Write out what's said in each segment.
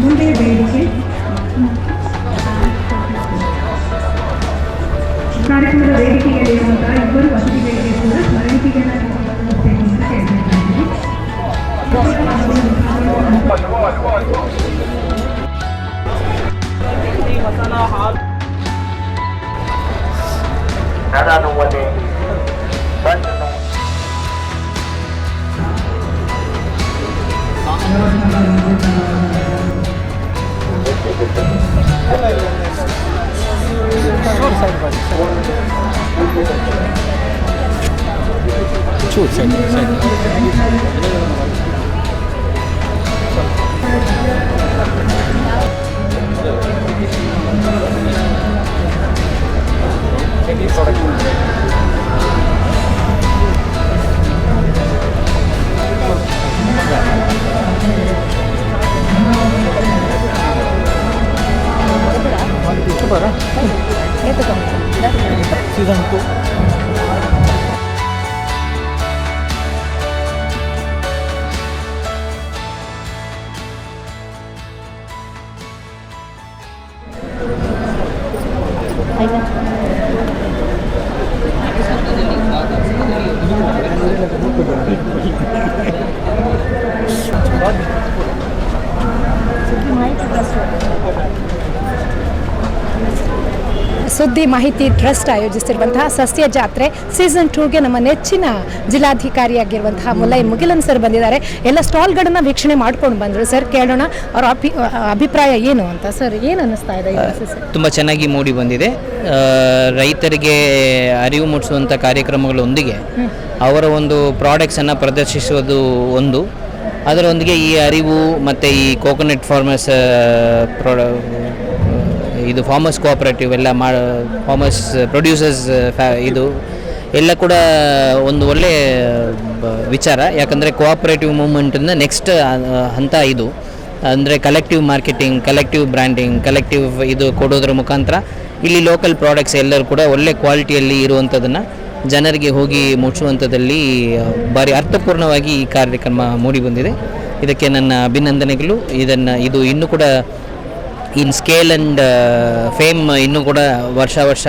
ಮುಂದೆ ಬೇಡಿಕೆ ಕಾರ್ಯಕ್ರಮದ ವೇದಿಕೆಯಲ್ಲಿರುವಂತಹ tanto. Thank you. ಸುದ್ದಿ ಮಾಹಿತಿ ಟ್ರಸ್ಟ್ ಆಯೋಜಿಸಿರುವಂತಹ ಸಸ್ಯ ಜಾತ್ರೆ ಸೀಸನ್ ಟೂಗೆ ನಮ್ಮ ನೆಚ್ಚಿನ ಜಿಲ್ಲಾಧಿಕಾರಿಯಾಗಿರುವಂತಹ ಮುಲ್ಲೈ ಮುಗಿಲನ್ ಸರ್ ಬಂದಿದ್ದಾರೆ. ಎಲ್ಲ ಸ್ಟಾಲ್ಗಳನ್ನು ವೀಕ್ಷಣೆ ಮಾಡ್ಕೊಂಡು ಬಂದರು ಸರ್. ಕೇಳೋಣ ಅವರ ಅಭಿ ಅಭಿಪ್ರಾಯ ಏನು ಅಂತ ಸರ್? ಏನು ಅನ್ನಿಸ್ತಾ ಇದೆ ತುಂಬ ಚೆನ್ನಾಗಿ ಮೂಡಿ ಬಂದಿದೆ. ರೈತರಿಗೆ ಅರಿವು ಮೂಡಿಸುವಂಥ ಕಾರ್ಯಕ್ರಮಗಳೊಂದಿಗೆ ಅವರ ಒಂದು ಪ್ರಾಡಕ್ಟ್ಸನ್ನು ಪ್ರದರ್ಶಿಸುವುದು ಒಂದು. ಅದರೊಂದಿಗೆ ಈ ಅರಿವು ಮತ್ತು ಈ ಕೋಕೋನಟ್ ಫಾರ್ಮರ್ಸ್ ಪ್ರೊಡ ಇದು ಫಾರ್ಮರ್ಸ್ ಕೋಆಪರೇಟಿವ್ ಎಲ್ಲ ಮಾ, ಫಾರ್ಮರ್ಸ್ ಪ್ರೊಡ್ಯೂಸರ್ಸ್, ಫ್ಯಾ, ಇದು ಎಲ್ಲ ಕೂಡ ಒಂದು ಒಳ್ಳೆ ವಿಚಾರ. ಯಾಕಂದರೆ ಕೋಆಪರೇಟಿವ್ ಮೂಮೆಂಟಿಂದ ನೆಕ್ಸ್ಟ್ ಹಂತ ಇದು. ಅಂದರೆ collective marketing, collective branding, collective ಇದು ಕೊಡೋದ್ರ ಮುಖಾಂತರ ಇಲ್ಲಿ ಲೋಕಲ್ ಪ್ರಾಡಕ್ಟ್ಸ್ ಎಲ್ಲರೂ ಕೂಡ ಒಳ್ಳೆ ಕ್ವಾಲಿಟಿಯಲ್ಲಿ ಇರುವಂಥದ್ದನ್ನು ಜನರಿಗೆ ಹೋಗಿ ಮುಚ್ಚುವಂಥದ್ದಲ್ಲಿ ಭಾರಿ ಅರ್ಥಪೂರ್ಣವಾಗಿ ಈ ಕಾರ್ಯಕ್ರಮ ಮೂಡಿಬಂದಿದೆ ಇದಕ್ಕೆ ನನ್ನ ಅಭಿನಂದನೆಗಳು. ಇದನ್ನು, ಇದು ಇನ್ನೂ ಕೂಡ ಇನ್ ಸ್ಕೇಲ್ ಆ್ಯಂಡ್ ಫೇಮ್ ಇನ್ನೂ ಕೂಡ ವರ್ಷ ವರ್ಷ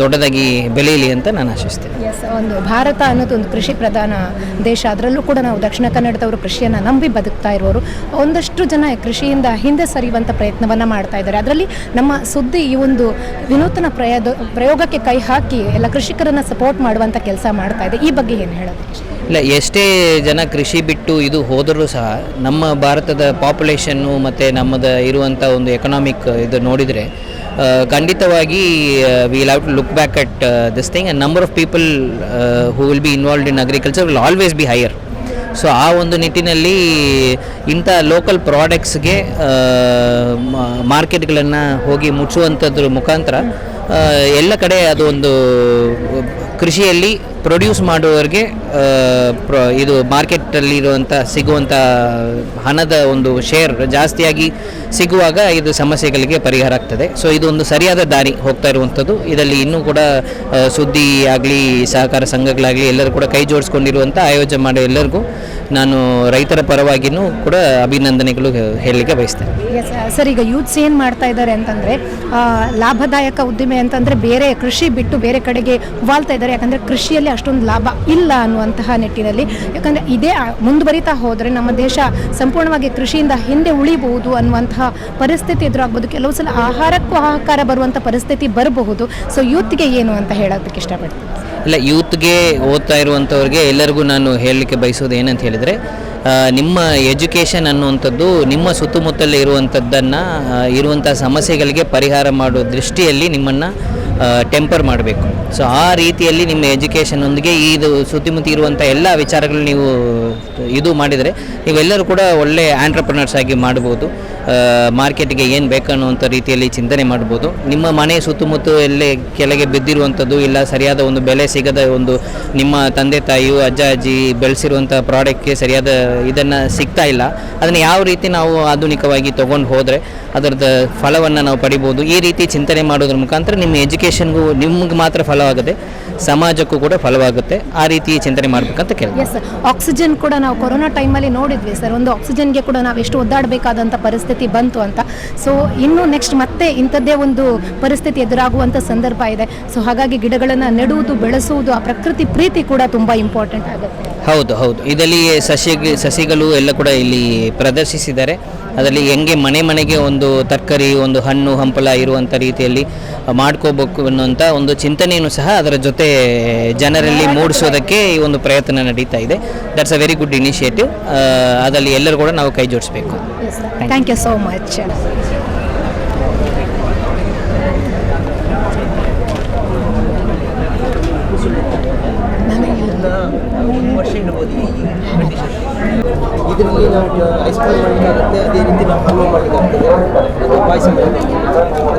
ದೊಡ್ಡದಾಗಿ ಬೆಳೆಯಲಿ ಅಂತ ನಾನು ಆಶಿಸ್ತೇನೆ. ಎಸ್ ಒಂದು ಭಾರತ ಅನ್ನೋದು ಒಂದು ಕೃಷಿ ಪ್ರಧಾನ ದೇಶ. ಅದರಲ್ಲೂ ಕೂಡ ನಾವು ದಕ್ಷಿಣ ಕನ್ನಡದವರು ಕೃಷಿಯನ್ನು ನಂಬಿ ಬದುಕ್ತಾ ಇರುವವರು ಒಂದಷ್ಟು ಜನ ಕೃಷಿಯಿಂದ ಹಿಂದೆ ಸರಿಯುವಂಥ ಪ್ರಯತ್ನವನ್ನು ಮಾಡ್ತಾ ಇದ್ದಾರೆ. ಅದರಲ್ಲಿ ನಮ್ಮ ಸುದ್ದಿ ಈ ಒಂದು ವಿನೂತನ ಪ್ರಯೋಗ ಪ್ರಯೋಗಕ್ಕೆ ಕೈ ಹಾಕಿ ಎಲ್ಲ ಕೃಷಿಕರನ್ನು ಸಪೋರ್ಟ್ ಮಾಡುವಂಥ ಕೆಲಸ ಮಾಡ್ತಾ ಇದೆ. ಈ ಬಗ್ಗೆ ಏನು ಹೇಳೋದು? ಇಲ್ಲ, ಎಷ್ಟೇ ಜನ ಕೃಷಿ ಬಿಟ್ಟು ಇದು ಹೋದರೂ ಸಹ ನಮ್ಮ ಭಾರತದ ಪಾಪ್ಯುಲೇಷನ್ನು ಮತ್ತು ನಮ್ಮದ ಇರುವಂಥ ಒಂದು ಎಕನಾಮಿಕ್ ಇದು ನೋಡಿದರೆ ಖಂಡಿತವಾಗಿ we have to look back at this thing and number of people who will be involved in agriculture will always be higher so ಆ ಒಂದು ನಿಟ್ಟಿನಲ್ಲಿ ಇಂಥ ಲೋಕಲ್ ಪ್ರಾಡಕ್ಟ್ಸ್ಗೆ ಮಾರ್ಕೆಟ್ಗಳನ್ನು ಹೋಗಿ ಮುಚ್ಚುವಂಥದ್ರ ಮುಖಾಂತರ ಎಲ್ಲ ಕಡೆ ಅದು ಒಂದು ಕೃಷಿಯಲ್ಲಿ ಪ್ರೊಡ್ಯೂಸ್ ಮಾಡುವವರಿಗೆ ಇದು ಮಾರ್ಕೆಟಲ್ಲಿರುವಂಥ ಸಿಗುವಂಥ ಹಣದ ಒಂದು ಶೇರ್ ಜಾಸ್ತಿಯಾಗಿ ಸಿಗುವಾಗ ಇದು ಸಮಸ್ಯೆಗಳಿಗೆ ಪರಿಹಾರ ಆಗ್ತದೆ. ಸೊ ಇದು ಒಂದು ಸರಿಯಾದ ದಾರಿ ಹೋಗ್ತಾ ಇರುವಂಥದ್ದು. ಇದರಲ್ಲಿ ಇನ್ನೂ ಕೂಡ ಸುದ್ದಿ ಆಗಲಿ, ಸಹಕಾರ ಸಂಘಗಳಾಗಲಿ ಎಲ್ಲರೂ ಕೂಡ ಕೈ ಜೋಡಿಸ್ಕೊಂಡಿರುವಂಥ ಆಯೋಜನೆ ಮಾಡೋ ಎಲ್ಲರಿಗೂ ನಾನು ರೈತರ ಪರವಾಗಿನೂ ಕೂಡ ಅಭಿನಂದನೆಗಳು ಹೇಳಲಿಕ್ಕೆ ಬಯಸ್ತೇನೆ. ಸರ್, ಈಗ ಯೂತ್ಸ್ ಏನು ಮಾಡ್ತಾ ಇದ್ದಾರೆ ಅಂತಂದರೆ ಲಾಭದಾಯಕ ಉದ್ದಿಮೆ ಅಂತಂದರೆ ಬೇರೆ ಕೃಷಿ ಬಿಟ್ಟು ಬೇರೆ ಕಡೆಗೆ ವಾಲ್ತಾ ಇದ್ದಾರೆ. ಯಾಕಂದರೆ ಕೃಷಿಯಲ್ಲಿ ಅಷ್ಟೊಂದು ಲಾಭ ಇಲ್ಲ ಅನ್ನುವಂತಹ ನಿಟ್ಟಿನಲ್ಲಿ. ಯಾಕಂದರೆ ಇದೇ ಮುಂದುವರಿತಾ ಹೋದರೆ ನಮ್ಮ ದೇಶ ಸಂಪೂರ್ಣವಾಗಿ ಕೃಷಿಯಿಂದ ಹಿಂದೆ ಉಳಿಬಹುದು ಅನ್ನುವಂತಹ ಪರಿಸ್ಥಿತಿ ಎದುರಾಗ್ಬೋದು. ಕೆಲವು ಸಲ ಆಹಾರಕ್ಕೂ ಆಹಾರ ಬರುವಂಥ ಪರಿಸ್ಥಿತಿ ಬರಬಹುದು. ಸೊ ಯೂತ್ಗೆ ಏನು ಅಂತ ಹೇಳೋದಕ್ಕೆ ಇಷ್ಟಪಡ್ತೀನಿ. ಇಲ್ಲ ಯೂತ್ಗೆ ಓದ್ತಾ ಇರುವಂಥವ್ರಿಗೆ ಎಲ್ಲರಿಗೂ ನಾನು ಹೇಳಲಿಕ್ಕೆ ಬಯಸೋದು ಏನಂತ ಹೇಳಿದರೆ ನಿಮ್ಮ ಎಜುಕೇಷನ್ ಅನ್ನುವಂಥದ್ದು ನಿಮ್ಮ ಸುತ್ತಮುತ್ತಲೇ ಇರುವಂಥದ್ದನ್ನು ಇರುವಂಥ ಸಮಸ್ಯೆಗಳಿಗೆ ಪರಿಹಾರ ಮಾಡೋ ದೃಷ್ಟಿಯಲ್ಲಿ ನಿಮ್ಮನ್ನು ಟೆಂಪರ್ ಮಾಡಬೇಕು. ಸೊ ಆ ರೀತಿಯಲ್ಲಿ ನಿಮ್ಮ ಎಜುಕೇಷನ್ನೊಂದಿಗೆ ಇದು ಸುತ್ತಿಮುತ್ತಿ ಇರುವಂಥ ಎಲ್ಲ ವಿಚಾರಗಳು ನೀವು, ಇದು ಮಾಡಿದರೆ ನೀವೆಲ್ಲರೂ ಕೂಡ ಒಳ್ಳೆ ಆಂಟ್ರಪ್ರನರ್ಸ್ ಆಗಿ ಮಾಡ್ಬೋದು. ಮಾರ್ಕೆಟ್ಗೆ ಏನು ಬೇಕನ್ನುವಂಥ ರೀತಿಯಲ್ಲಿ ಚಿಂತನೆ ಮಾಡ್ಬೋದು. ನಿಮ್ಮ ಮನೆ ಸುತ್ತಮುತ್ತ ಎಲ್ಲೇ ಕೆಳಗೆ ಬಿದ್ದಿರುವಂಥದ್ದು ಇಲ್ಲ ಸರಿಯಾದ ಒಂದು ಬೆಲೆ ಸಿಗದ ಒಂದು ನಿಮ್ಮ ತಂದೆ ತಾಯಿಯು, ಅಜ್ಜ, ಅಜ್ಜಿ ಬೆಳೆಸಿರುವಂಥ ಪ್ರಾಡಕ್ಟ್ಗೆ ಸರಿಯಾದ ಇದನ್ನು ಸಿಗ್ತಾ ಇಲ್ಲ. ಅದನ್ನು ಯಾವ ರೀತಿ ನಾವು ಆಧುನಿಕವಾಗಿ ತೊಗೊಂಡು ಹೋದರೆ ಅದರದ ಫಲವನ್ನು ನಾವು ಪಡಿಬೋದು. ಈ ರೀತಿ ಚಿಂತನೆ ಮಾಡೋದ್ರ ಮುಖಾಂತರ ನಿಮ್ಮ ಎಜುಕೇಷನ್ಗೂ ನಿಮ್ಗೆ ಮಾತ್ರ ಫಲವಾಗುತ್ತೆ ಸಮಾಜಕ್ಕೂ ಕೂಡ ಫಲವಾಗುತ್ತೆ. ಆ ರೀತಿ ಚಿಂತನೆ ಮಾಡಬೇಕಂತ ಕೇಳಿ ಎಸ್ ಆಕ್ಸಿಜನ್ ಕೂಡ ನಾವು ಕೊರೋನಾ ಟೈಮಲ್ಲಿ ನೋಡಿದ್ವಿ ಸರ್ ಒಂದು ಆಕ್ಸಿಜನ್ಗೆ ಕೂಡ ನಾವು ಎಷ್ಟು ಒದ್ದಾಡಬೇಕಾದಂಥ ಪರಿಸ್ಥಿತಿ ಬಂತು ಅಂತ. ಸೊ ಇನ್ನು ನೆಕ್ಸ್ಟ್ ಮತ್ತೆ ಇಂಥದ್ದೇ ಒಂದು ಪರಿಸ್ಥಿತಿ ಎದುರಾಗುವಂಥ ಸಂದರ್ಭ ಇದೆ. ಸೊ ಹಾಗಾಗಿ ಗಿಡಗಳನ್ನು ನೆಡುವುದು ಬೆಳೆಸುವುದು ಆ ಪ್ರಕೃತಿ ಪ್ರೀತಿ ಕೂಡ ತುಂಬ ಇಂಪಾರ್ಟೆಂಟ್ ಆಗುತ್ತೆ. ಹೌದು ಹೌದು. ಇದರಲ್ಲಿ ಸಸ್ಯ ಸಸಿಗಳು ಎಲ್ಲ ಕೂಡ ಇಲ್ಲಿ ಪ್ರದರ್ಶಿಸಿದ್ದಾರೆ. ಅದರಲ್ಲಿ ಹೆಂಗೆ ಮನೆ ಮನೆಗೆ ಒಂದು ತರಕಾರಿ ಒಂದು ಹಣ್ಣು ಹಂಪಲ ಇರುವಂಥ ರೀತಿಯಲ್ಲಿ ಮಾಡ್ಕೋಬೇಕು ಅನ್ನುವಂಥ ಒಂದು ಚಿಂತನೆಯನ್ನು ಸಹ ಅದರ ಜೊತೆ ಜನರಲ್ಲಿ ಮೂಡಿಸೋದಕ್ಕೆ ಈ ಒಂದು ಪ್ರಯತ್ನ ನಡೀತಾ ಇದೆ. That's a very good initiative ಅದರಲ್ಲಿ ಎಲ್ಲರೂ ಕೂಡ ನಾವು ಕೈ ಜೋಡಿಸಬೇಕು. ಥ್ಯಾಂಕ್ ಯು ಸೋ ಮಚ್ ವರ್ಷ ಇಡ್ಬೋದು ಈ ಕಂಡೀಷನ್ ಇದರಲ್ಲಿ ನಾವು ಐಸ್ ಕ್ರೀಮ್ ಮಾಡಲಿಕ್ಕಾಗುತ್ತೆ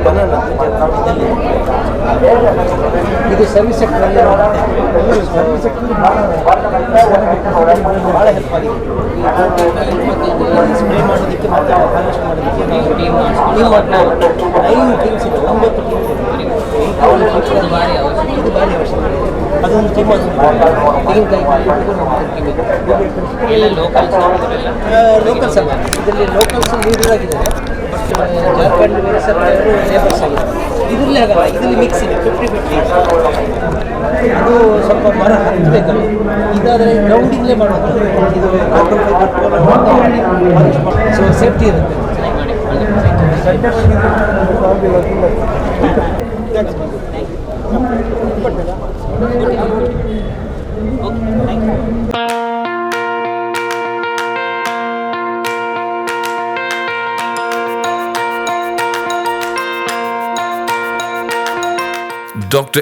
ಬನಾನ ಇದರಲ್ಲಿ ಇದು ಸರ್ವಿಸ್ ಸೆಕ್ಟರ್ ಸರ್ವಿಸ್ ಸೆಕ್ಟರ್ ಭಾಳ ಹೆಲ್ಪ್ ಆಗಿದೆ. ಸ್ಪ್ರೇ ಮಾಡೋದಕ್ಕೆ ಮತ್ತು ಹಾರ್ವೆಸ್ಟ್ ಮಾಡೋದಕ್ಕೆ ನಾವು ಟೀಮ್ ಟೀಮ್ ನೈನ್ ಟೀಮ್ಸ್ ಇದೆ ಒಂಬತ್ತು ಟೀಮ್ಸ್ ಇದೆ. ಅದೊಂದು ತುಂಬ ಲೋಕಲ್ಸ್ ಅಲ್ಲ? ಇದರಲ್ಲಿ ಲೋಕಲ್ಸ್ ಲೀಡರ್ ಆಗಿದ್ದಾರೆ ಬಟ್ ಜಾರ್ಖಂಡ್ ಬೇರೆ ಸರ್ಕಾರರು ಲೇಬರ್ಸ್ ಆಗಿದ್ದಾರೆ. ಇದರಲ್ಲಿ ಆಗಲ್ಲ ಇದರಲ್ಲಿ ಮಿಕ್ಸ್ ಇದೆ ಫಿಫ್ಟಿ ಫಿಫ್ಟಿ ಅದು ಸ್ವಲ್ಪ ಮರ ಹತ್ತಬೇಕಲ್ಲ ಇದಾದರೆ ಗ್ರೌಂಡಿಂದಲೇ ಮಾಡೋದು. ಇದು ಸೊ ಸೇಫ್ಟಿ ಇರುತ್ತೆ. Dr.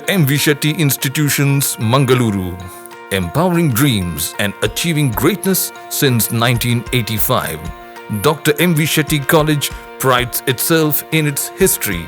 M. Shetty Institutions, Mangaluru. Empowering dreams and achieving greatness since 1985. Dr. M. Shetty College prides itself in its history